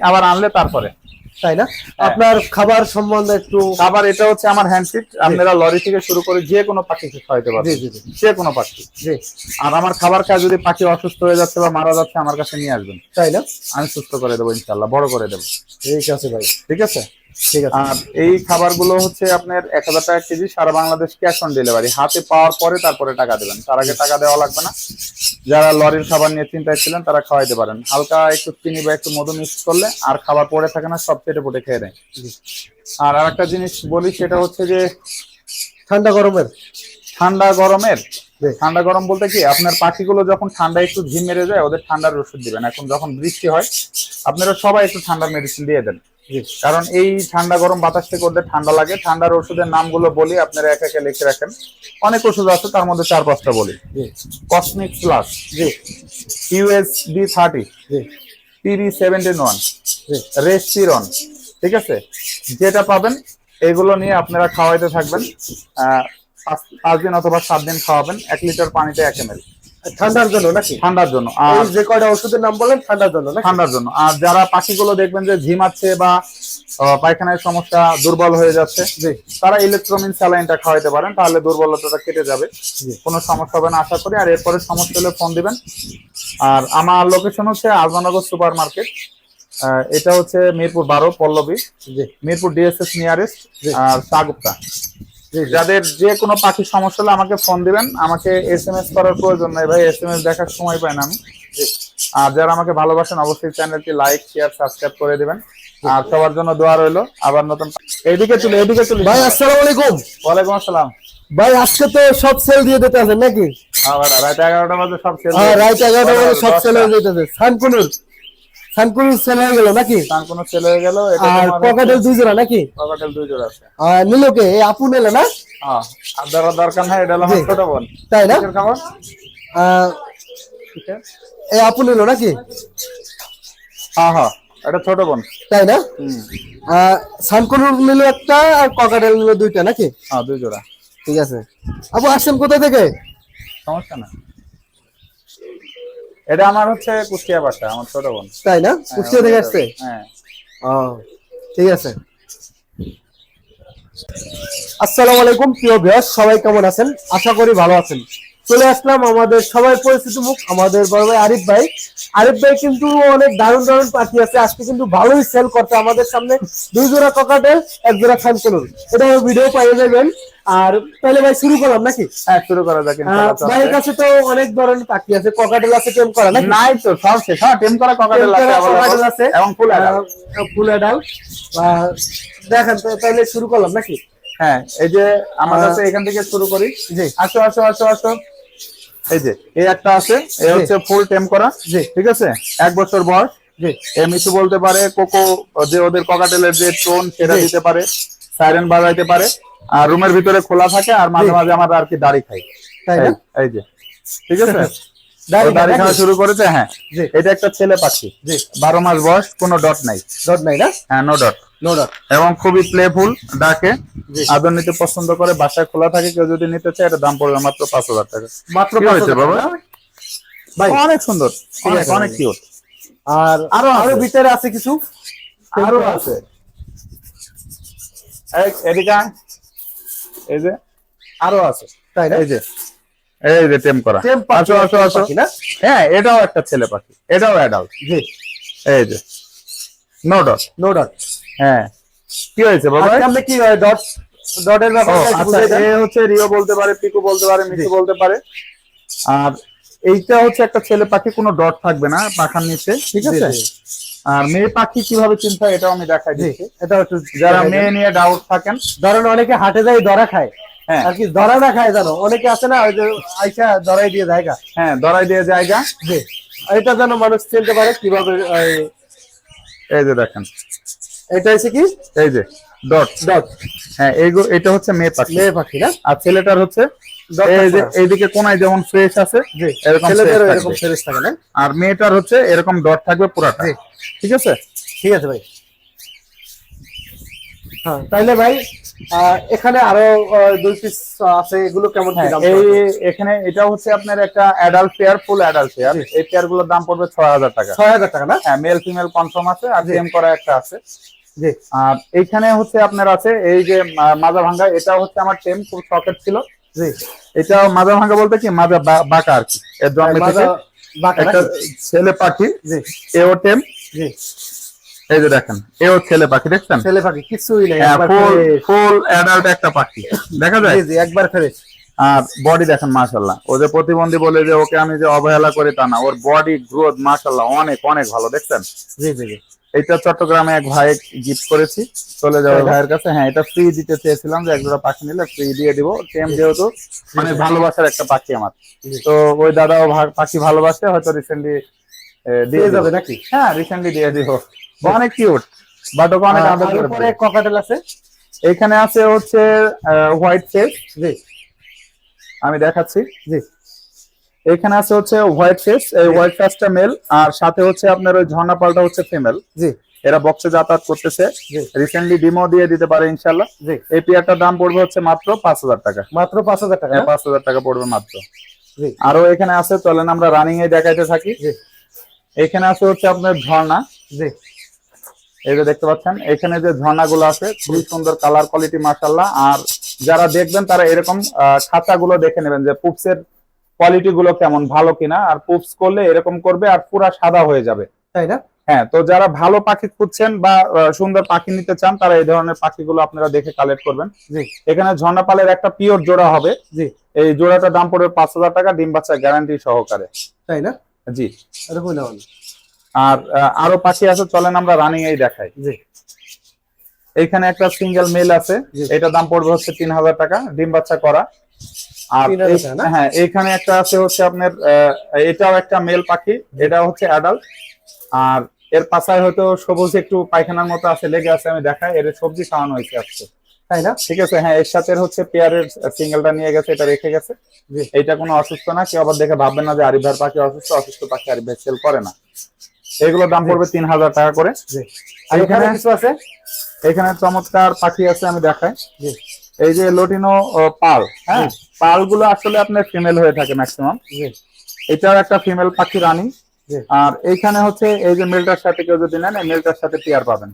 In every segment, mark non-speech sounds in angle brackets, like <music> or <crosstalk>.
আবার আনলে তারপরে। তাই না? হ্যাঁ। আপনার খাবার সম্বন্ধে একটু খাবার এটা হচ্ছে আমার হ্যান্ডফিট আপনারা লরি থেকে শুরু করে যে কোনো পাখিকে খাওয়াইতে পারবেন। যে কোনো পাখি। জি। আর আমার খাবার খায় যদি পাখি অসুস্থ হয়ে যাচ্ছে বা মারা যাচ্ছে আমার কাছে নিয়ে আসবেন। তাই না? আমি সুস্থ করে দেবো ইনশাল্লাহ বড় করে দেবো। ঠিক আছে ভাই। ঠিক আছে? আর এই খাবারগুলো হচ্ছে আপনার এক হাজার টাকা কেজি সারা বাংলাদেশ ক্যাশ অন ডেলিভারি। হাতে পাওয়ার পরে তারপরে টাকা দেবেন। তার আগে টাকা দেওয়া লাগবে না। যারা লরির খাবার নিয়ে চিন্তায় ছিলেন তারা খাওয়াইতে পারেন। হালকা একটু চিনি বা একটু মধু মিক্স করলে আর খাবার পড়ে থাকে না সব পেটে পুটে খেয়ে নেয়। আর আরেকটা জিনিস বলি সেটা হচ্ছে যে ঠান্ডা গরমের। ঠান্ডা গরমের। ঠান্ডা গরম বলতে কি আপনার পাখিগুলো যখন ঠান্ডা একটু ঝিম মেরে যায় ওদের ঠান্ডার ওষুধ দিবেন। এখন যখন বৃষ্টি হয় আপনারা সবাই একটু ঠান্ডার মেডিসিন দিয়ে দেন। কারণ এই ঠান্ডা গরম বাতাস থেকে ওদের ঠান্ডা লাগে। ঠান্ডার ওষুধের নামগুলো বলি আপনারা এক একে লিখে রাখেন। অনেক ওষুধ আছে তার মধ্যে চার পাঁচটা বলি। G cosmic plus G US D thirty G PB seventeen one G respiron ঠিক আছে? যেটা পাবেন এগুলো নিয়ে আপনারা খাওয়াইতে থাকবেন। পাঁচ পাঁচ দিন অথবা সাত দিন খাওয়াবেন এক লিটার পানিতে এক এম ঠান্ডার জন্য নাকি? ঠান্ডার জন্য। আর যে কয়টা ওষুধের নাম বলেন ঠান্ডার জন্য ঠান্ডার জন্য। আর যারা পাখিগুলো দেখবেন যে ঝিমাচ্ছে বা পায়খানার সমস্যা দুর্বল হয়ে যাচ্ছে জি। তারা ইলেকট্রোমিন স্যালাইনটা খাওয়াইতে পারেন তাহলে দুর্বলতাটা কেটে যাবে। কোনো সমস্যা হবে না আশা করি। আর এরপরে সমস্যা হলে ফোন দিবেন। আর আমার লোকেশন হচ্ছে আজমানগর সুপার মার্কেট এটা হচ্ছে মিরপুর বারো পল্লবী। জি। মিরপুর ডিএসএস নিয়ারেস্ট আর জি। যাদের যে কোনো পাখির সমস্যা হলে আমাকে ফোন দিবেন। আমাকে এস এম এস করার প্রয়োজন নাই ভাই এস এম এস দেখার সময় পাই না আমি। আর যারা আমাকে ভালোবাসেন অবশ্যই চ্যানেলটি লাইক শেয়ার সাবস্ক্রাইব করে দিবেন। আর সবার জন্য দোয়া রইল। আবার নতুন এদিকে চলে এদিকে চলে। ভাই আসসালামু আলাইকুম। ওয়ালাইকুম আসসালাম। ভাই আজকে তো সব সেল দিয়ে দিতে আছেন নাকি? আবার রাত এগারোটা বাজে সব শেষ হ্যাঁ রাত এগারোটা বলে সব সেল হয়ে যেতেছে সানকুনুর সানকুনুর সেল হয়ে গেল নাকি? কোনো ছেলে হয়ে গেল আর পকেটের দুই জোড়া নাকি? পকেটেল দুই জোড়া আছে। আর নিলোকে এই আপু নিলে না? হ্যাঁ আর দরকার নাই এটা হলো ছোট বোন। তাই না? আহ, ঠিক আছে এই আপু নিলো নাকি? হ্যাঁ হ্যাঁ এটা ছোট বোন। তাই না? সানকুনুর নিলো একটা আর ককাটেল নিলো দুইটা নাকি? হ্যাঁ দুই জোড়া। ঠিক আছে। আপু আসছেন কোথা থেকে? সমস্যা না এটা আমার হচ্ছে কুষ্টিয়া বাসা আমার ছোট বোন। তাই না? কুষ্টিয়া থেকে আসছে? হ্যাঁ। ও ঠিক আছে। আসসালামু আলাইকুম প্রিয় ভিউয়ার্স সবাই কেমন আছেন? আশা করি ভালো আছেন। চলে আসলাম আমাদের সবাই পরিচিত মুখ আমাদের বড় ভাই আরিফ ভাই। আরিফ ভাই কিন্তু অনেক দারুণ দারুণ পাখি আছে আজকে কিন্তু ভালোই সেল করতে আমাদের সামনে। দুই জোড়া ককাটেল এক জোড়া খানকলুর এটা ভিডিও পাইয়ে যাবেন। আর তাহলে ভাই শুরু করলাম নাকি? হ্যাঁ শুরু করা যাক ভাইয়ের কাছে তো অনেক ধরনের পাখি আছে। ককাটেল আছে টেম করা নাকি? নাই তো সব শেষ। হ্যাঁ টেম করা ককাটেল আছে available, আছে। এবং ফুল অ্যাডাল্ট আহ, ফুল অ্যাডাল্ট দেখেন তো তাহলে শুরু করলাম নাকি? হ্যাঁ এই যে আমার কাছে এখান থেকে শুরু করি। জি। আসো আসো আসো আসো। এই যে এই একটা আছে এই হচ্ছে ফুল টেম করা জি। ঠিক আছে? এক বছর বয়স। মিশু বলতে পারে কোকো যে ওদের ককাটেলের যে টোন সেটা দিতে পারে সাইরেন বাজাইতে পারে। আর রুমের ভিতরে খোলা থাকে আর মাঝে মাঝে আমার আর কি দাড়ি খাই তাই না? এই- যে ঠিক আছে? <laughs> দাড়ি দাড়ি খাওয়া শুরু করেছে হ্যাঁ। জি। এটা একটা ছেলে পাখি। জি। বারো মাস বয়স কোনো ডট নাই। ডট নাই না? হ্যাঁ নো ডট এবং খুবই প্লেফুল ডাকে। আদর নিতে পছন্দ করে বাসায় খোলা থাকে কেউ যদি নিতে চায় এটা দাম পড়বে মাত্র পাঁচ হাজার টাকা। মাত্র হয়েছে বাবা? ভাই অনেক সুন্দর। অনেক। কিউট আর আরও আরও। ভিতরে আছে কিছু? আরও আছে। এদিকে এই যে আরও আছে। তাই না? এই যে এই যে টেম করা। আসো আসো আসো। হ্যাঁ এটাও একটা ছেলে পাখি। এটাও অ্যাডাল্ট জি। এই যে। নো ডট নো ডট হ্যাঁ। কি হয়েছে বাবা? আপনি কি ডট ডটের ও, ব্যাপারে একটু বুঝিয়ে দেন। এ হচ্ছে রিও বলতে পারে পিকু বলতে পারে মিঠু বলতে পারে। আর এইটা হচ্ছে একটা ছেলে পাখি কোনো ডট থাকবে না পাখার নিচে ঠিক আছে? আর মেয়ে পাখি কীভাবে চিন্তা এটাও আমি দেখাই দিচ্ছি। এটা একটু যারা মেয়ে নিয়ে ডাউট থাকেন ধরেন অনেকে হাটে যায় ধরা খায়। হ্যাঁ। আর কি ধরা না খায় জানো? অনেকে আছে না ওই যে আইসা ধরাই দিয়ে জায়গা। হ্যাঁ ধরাই দিয়ে জায়গা। জি। এটা যেন মানুষ চিনতে পারে কীভাবে এই যে দেখেন। এটা হচ্ছে কি? এই যে ডট ডট হ্যাঁ এইগো এটা হচ্ছে মেয়ে পাখি। মেয়ে পাখি না? আর ছেলেটার হচ্ছে এই যে এইদিকে কোনায় যেমন ফ্রেশ আছে এরকম থাকবে। থাকে না? আর মেয়েটার হচ্ছে এরকম ডট থাকবে পুরাটা। ঠিক আছে? ঠিক আছে ভাই। হ্যাঁ তাইলে ভাই এখানে আরও দুই পিস আছে এগুলো কেমন কি হ্যাঁ, দাম এই এখানে এটা হচ্ছে আপনার একটা adult pair full adult pair এই পেয়ারগুলোর দাম পড়বে ছয় হাজার টাকা। ছয় হাজার টাকা না? হ্যাঁ মেল ফিমেল কনফার্ম আছে আর টেম করা একটা আছে। আর এইখানে হচ্ছে আপনার আছে এই যে মাজা ভাঙ্গা এটা হচ্ছে আমার টেম খুব শখের ছিল। জি। এটা মাজা ভাঙ্গা বলতে কি? মাজা বাঁকা আর কি। এর জন্মে থেকে একটা ছেলে পাখি জি। এও টেম। জি। এই যে দেখেন এও ছেলে পাখি দেখছেন? ছেলে পাখি কিছুই নেই হ্যাঁ ফুল। ফুল অ্যাডাল্ট একটা পাখি। দেখা যায়? জি জি একবার ফ্রেশ। আর বডি দেখেন মাশাল্লাহ ও যে প্রতিবন্ধী বলে যে ওকে আমি যে অবহেলা করি তা না ওর বডি গ্রোথ মাশাল্লাহ অনেক অনেক ভালো দেখছেন? জি জি জি। এটা চট্টগ্রামে এক ভাই গিফট করেছি। চলে যাবে ভাইয়ের কাছে হ্যাঁ এটা ফ্রি দিতে চেয়েছিলাম যে একজোড়া পাখি নিলে ফ্রি দিয়ে দিব। সেম যেহেতু মানে ভালোবাসার একটা পাখি আমার। তো ওই দাদাও পাখি ভালোবাসে হয়তো রিসেন্টলি দিয়ে যাবে নাকি? হ্যাঁ রিসেন্টলি দিয়ে দিব। অনেক কিউট বাট ওকে অনেক আদর করে। ককাটেল আছে? এখানে আছে হচ্ছে হোয়াইট ফেস জি। আমি দেখাচ্ছি। জি। এখানে আছে হচ্ছে হোয়াইট ফেস এই হোয়াইট ফেসটা মেল আর সাথে হচ্ছে আপনার ওই ঝর্ণা পালটা হচ্ছে ফিমেল জি। এরা বক্সে যাতায়াত করতেছে। রিসেন্টলি ডিমো দিয়ে দিতে পারে ইনশাল্লাহ জি। এই পেয়ারটার দাম পড়বে হচ্ছে মাত্র পাঁচ হাজার টাকা। মাত্র পাঁচ হাজার টাকা হ্যাঁ পাঁচ হাজার টাকা পড়বে মাত্র। আরও এখানে আছে চলেন আমরা রানিং এ দেখাইতে থাকি। জি। এখানে আছে হচ্ছে আপনার ঝর্ণা। জি। এই যে দেখতে পাচ্ছেন এখানে যে ঝর্ণাগুলো আছে খুবই সুন্দর কালার কোয়ালিটি মাশাল্লাহ আর যারা দেখবেন তারা এরকম খাঁচাগুলো দেখে নেবেন যে পুপসের কোয়ালিটি গুলো কেমন ভালো কিনা আর পুপস করলে এরকম করবে আর পুরা সাদা হয়ে যাবে। তাই না? হ্যাঁ তো যারা ভালো পাখি খুঁজছেন বা সুন্দর পাখি নিতে চান তারা এই ধরনের পাখিগুলো আপনারা দেখে কালেক্ট করবেন। জি। এখানে ঝর্ণাপালের একটা পিওর জোড়া হবে। জি। এই জোড়াটা দাম পড়বে পাঁচ হাজার টাকা ডিম বাচ্চা গ্যারান্টি সহকারে। তাই না? জি। আরে না আর আরও পাখি আছে চলেন আমরা রানিং এই দেখাই। জি। এইখানে একটা সিঙ্গেল মেল আছে। এটা দাম পড়বে হচ্ছে তিন হাজার টাকা ডিম বাচ্চা করা। আর 3000 এই- টাকা না? হ্যাঁ এইখানে একটা আছে হচ্ছে আপনার এটাও একটা মেল পাখি এটা হচ্ছে অ্যাডাল্ট আর এর পাশায় হয়তো সবুজ একটু পায়খানার মতো আছে লেগে আছে আমি দেখাই এর সবজি খাওয়ানো হয়েছে আজকে। তাই না? ঠিক আছে হ্যাঁ এর সাথে হচ্ছে পেয়ারের সিঙ্গেলটা নিয়ে গেছে এটা রেখে গেছে। জি। এইটা কোনো অসুস্থ না কেউ আবার দেখে ভাববেন না যে আরিফ ভাইয়ের পাখি অসুস্থ অসুস্থ পাখি আরিফ ভাই সেল করে না। এগুলোর দাম পড়বে তিন হাজার টাকা করে। এখানে এখানে- কিছু আছে? এখানে চমৎকার পাখি আছে আমি দেখাই। এই যে লোটিনো পাল হ্যাঁ? পালগুলো আসলে আপনার ফিমেল হয়ে থাকে ম্যাক্সিমাম এটাও একটা ফিমেল পাখি রানী। আর এইখানে হচ্ছে এই যে মেলটার সাথে কেউ যদি নেন এই মেলটার সাথে পেয়ার পাবেন।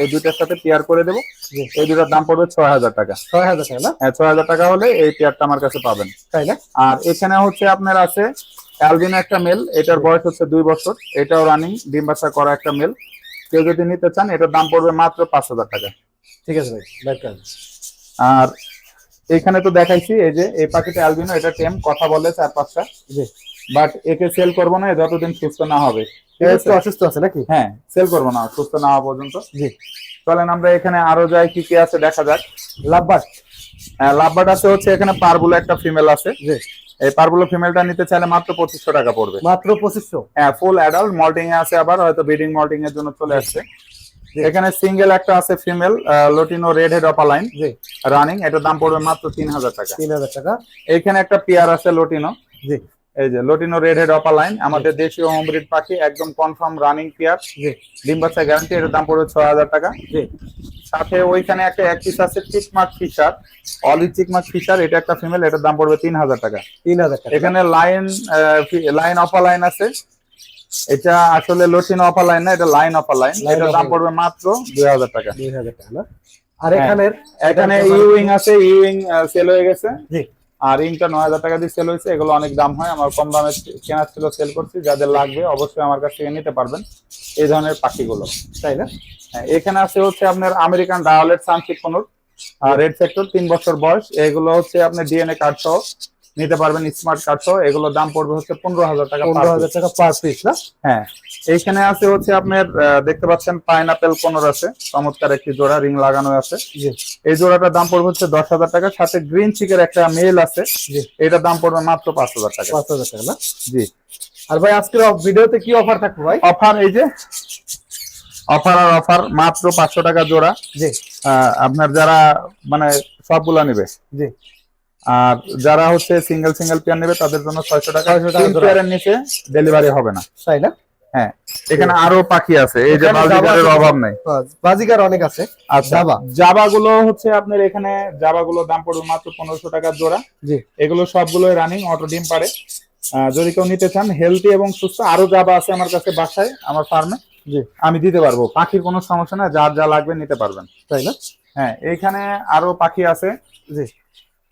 এই দুইটার সাথে পেয়ার করে দেবো। এই দুটার দাম পড়বে ছয় হাজার টাকা। ছয় হাজার টাকা হ্যাঁ ছয় হাজার টাকা হলে এই পেয়ারটা আমার কাছে পাবেন। তাই না? আর এখানে হচ্ছে আপনার আছে অ্যালবিনো একটা মেল এটার বয়স হচ্ছে দুই বছর। এটাও রানিং ডিম বাচ্চা করা একটা মেল কেউ যদি নিতে চান এটার দাম পড়বে মাত্র পাঁচ হাজার টাকা। ঠিক আছে ভাই। আর এখানে তো দেখাইছি এই যে এই পাখিটা অ্যালবিনো এটা টেম কথা বলে চার পাঁচটা। জি। বাট একে সেল করব না যতদিন সুস্থ না হবে। অসুস্থ আছে নাকি? হ্যাঁ সেল করব না সুস্থ না হওয়া পর্যন্ত। জি। চলেন আমরা এখানে আরও যাই কি কি আছে দেখা যাক। লাভবাস লাভবার্ড আছে হচ্ছে এখানে পারবুলো একটা ফিমেল আছে। জি। এই পারবুলো ফিমেলটা নিতে চাইলে মাত্র পঁচিশশো টাকা পড়বে। মাত্র পঁচিশশো। হ্যাঁ ফুল অ্যাডাল্ট মল্টিং এ আছে আবার হয়তো ব্রিডিং মল্টিং এর জন্য চলে আসছে। এখানে সিঙ্গেল একটা আছে female lutino red head opaline running এটার দাম পড়বে মাত্র তিন হাজার টাকা। তিন হাজার টাকা। এখানে একটা পেয়ার আছে লোটিনো জি। এই যে লোটিনো রেড হেড অপালাইন আমাদের দেশীয় হোমব্রিড পাখি একদম কনফার্ম রানিং পেয়ার। জি। ডিম বাচ্চা গ্যারান্টি এটার দাম পড়বে ছয় হাজার টাকা। জি। সাথে ওইখানে একটা এক পিস আছে চিকমাক ফিশার অলি চিকমাক ফিশার এটা একটা ফিমেল এটার দাম পড়বে তিন হাজার টাকা। তিন হাজার টাকা। এখানে লাইন লাইন অফার লাইন আছে। এটা আসলে লোটিনো অফার লাইন না এটা লাইন অফার লাইন এটার দাম পড়বে মাত্র দুই হাজার টাকা। দুই হাজার টাকা না? আর হ্যাঁ। এখানের এখানে ইউইং আছে ইউইং সেল হয়ে গেছে। জি। আর ইংটা নয় হাজার টাকা দিয়ে সেল হয়েছে এগুলো অনেক দাম হয়। আমার কম দামে কেনা ছিল সেল করছি। যাদের লাগবে অবশ্যই আমার কাছ থেকে নিতে পারবেন এই ধরনের পাখিগুলো। তাই না? হ্যাঁ, এখানে আছে হচ্ছে আপনার আমেরিকান ডায়ালেট সানসিক কোনুর রেড সেক্টর তিন বছর বয়স। এগুলো হচ্ছে আপনার ডিএনএ কার্ড সহ নিতে পারবেন স্মার্ট কার্ড সহ। এগুলোর দাম পড়বে হচ্ছে পনেরো হাজার টাকা পনেরো হাজার টাকা পার পিস না? হ্যাঁ। এইখানে আছে হচ্ছে আপনার দেখতে পাচ্ছেন পাইনাপেল কোনর আছে। চমৎকার একটি জোড়া রিং লাগানো আছে। এই জোড়াটার দাম পড়বে হচ্ছে দশ হাজার টাকা। সাথে গ্রিন চিকের একটা মেল আছে। এটার দাম পড়বে মাত্র পাঁচ হাজার টাকা। পাঁচ হাজার টাকা না? জি। আর ভাই আজকের ভিডিওতে কি অফার থাকবে ভাই? অফার এই যে অফার আর অফার মাত্র পাঁচশো টাকা জোড়া। জি। আপনার যারা মানে সবগুলা নেবে। জি। আর যারা হচ্ছে সিঙ্গেল সিঙ্গেল পেয়ার নেবে তাদের জন্য ছয়শো টাকা। 600 তিন পেয়ারের নিচে ডেলিভারি হবে না। তাই না? হ্যাঁ এখানে আরও পাখি আছে এই যে এখানে জাবা বাজিগারের আছে। অভাব নাই। বাজিকার অনেক আছে। আচ্ছা জাবা। জাবা গুলো হচ্ছে আপনার এখানে জাবা গুলো দাম পড়বে মাত্র পনেরোশো টাকার জোড়া। জি। এগুলো সবগুলোই রানিং অটো ডিম পারে যদি কেউ নিতে চান হেলদি এবং সুস্থ আরও জাবা আছে আমার কাছে বাসায় আমার ফার্মে জি। আমি দিতে পারব পাখির কোনো সমস্যা না যার যা লাগবে নিতে পারবেন। তাই না? হ্যাঁ এখানে আরও পাখি আছে। জি।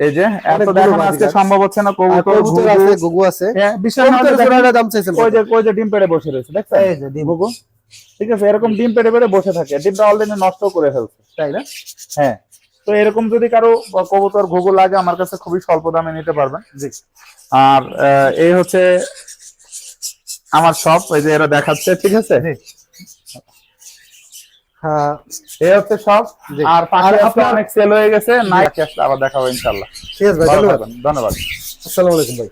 এই যে এত অনেকগুলো আজকে সম্ভব হচ্ছে না আর কবুতর কবুতর আছে গুগু আছে। হ্যাঁ, বিশাল দেখেন, জোড়াটা দাম চাইছেন? ওই যে ওই যে ডিম পেড়ে বসে রয়েছে দেখছেন? এই যে ডিম। ঘুঘু। ঠিক আছে এরকম ডিম পেড়ে পেড়ে বসে থাকে। ডিমটা অলরেডি নষ্ট করে ফেলছে তাই না? হ্যাঁ। তো এরকম যদি কারও কবুতর ঘুঘু লাগে আমার কাছে খুবই স্বল্প দামে নিতে পারবেন। জি। আর এই হচ্ছে আমার সব এই যে এরা দেখাচ্ছে ঠিক আছে? এই হচ্ছে সব। আর পাখি আপনার- অনেক সেল হয়ে গেছে। নাইট আসলে আবার দেখাবো ইনশাল্লাহ ঠিক আছে ভাই ধন্যবাদ। ধন্যবাদ। আসসালামু আলাইকুম ভাই।